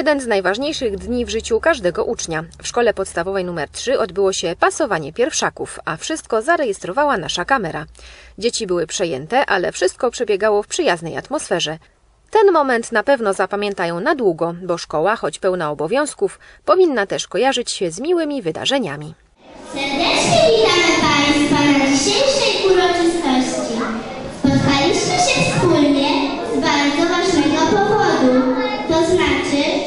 jeden z najważniejszych dni w życiu każdego ucznia. W szkole podstawowej nr 3 odbyło się pasowanie pierwszaków, a wszystko zarejestrowała nasza kamera. Dzieci były przejęte, ale wszystko przebiegało w przyjaznej atmosferze. Ten moment na pewno zapamiętają na długo, bo szkoła, choć pełna obowiązków, powinna też kojarzyć się z miłymi wydarzeniami. Serdecznie witamy Państwa na dzisiejszej uroczystości. Spotkaliśmy się wspólnie z bardzo ważnego powodu, to znaczy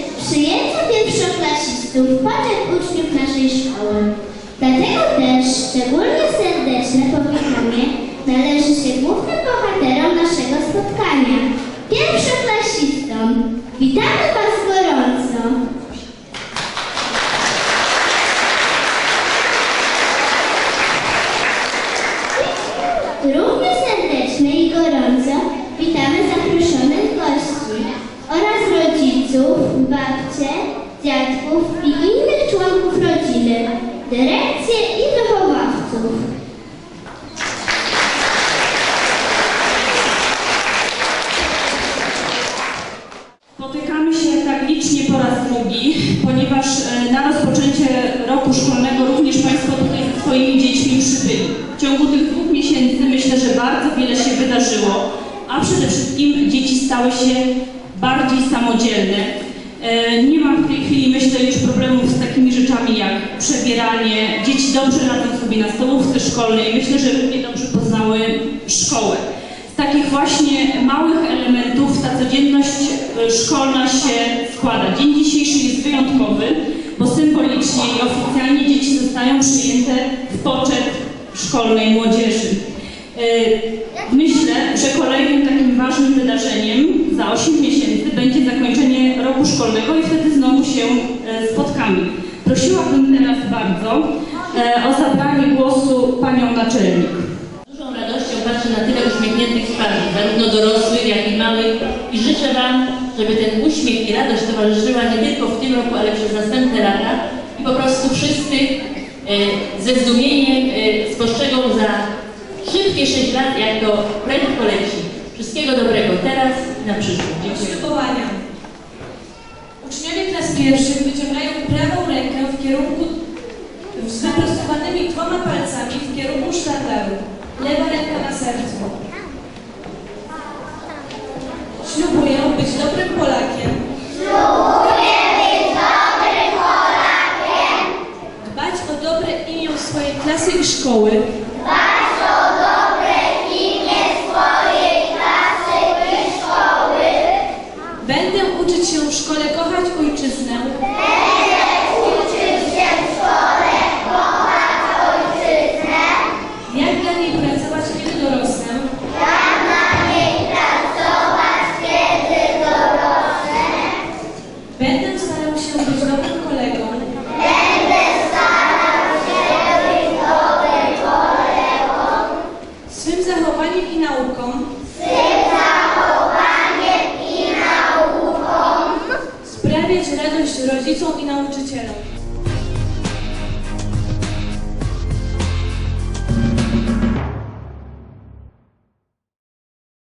pierwszoklasistów poczet uczniów naszej szkoły. Dlatego też szczególnie serdeczne powitanie należy się głównym bohaterom naszego spotkania, pierwszoklasistom. Witamy Was gorąco. Równie dyrekcję i wychowawców. Spotykamy się tak licznie po raz drugi, ponieważ e, na rozpoczęcie roku szkolnego również Państwo tutaj ze swoimi dziećmi przybyli. W ciągu tych dwóch miesięcy myślę, że bardzo wiele się wydarzyło, a przede wszystkim dzieci stały się bardziej samodzielne. E, Nie mam w tej chwili, myślę, już problemów z takimi rzeczami przebieranie. Dzieci dobrze radzą sobie na stołówce szkolnej. Myślę, że równie dobrze poznały szkołę. Z takich właśnie małych elementów ta codzienność e, szkolna się składa. Dzień dzisiejszy jest wyjątkowy, bo symbolicznie i oficjalnie dzieci zostają przyjęte w poczet szkolnej młodzieży. E, Myślę, że kolejnym takim ważnym wydarzeniem za 8 miesięcy będzie zakończenie roku szkolnego i wtedy znowu się e, spotkamy. Prosiłabym teraz bardzo e, o zabranie głosu panią naczelnik. dużą radością patrzę na tyle uśmiechniętych twarzy, zarówno dorosłych, jak i małych i życzę Wam, żeby ten uśmiech i radość towarzyszyła nie tylko w tym roku, ale przez następne lata i po prostu wszyscy e, ze zdumieniem e, spostrzegą za szybkie 6 lat, jak to prędko leci. Wszystkiego dobrego teraz i na przyszłość. Dziękuję. Uczniowie klas pierwszych wyciągają prawą w kierunku z wyprostowanymi dwoma palcami w kierunku sztandaru. Lewa ręka na sercu. Ślubuję być dobrym Polakiem. Dbać o dobre imię swojej klasy i szkoły. Będę uczyć się w szkole kochać ojczyznę. Rodzicom i nauczycielom.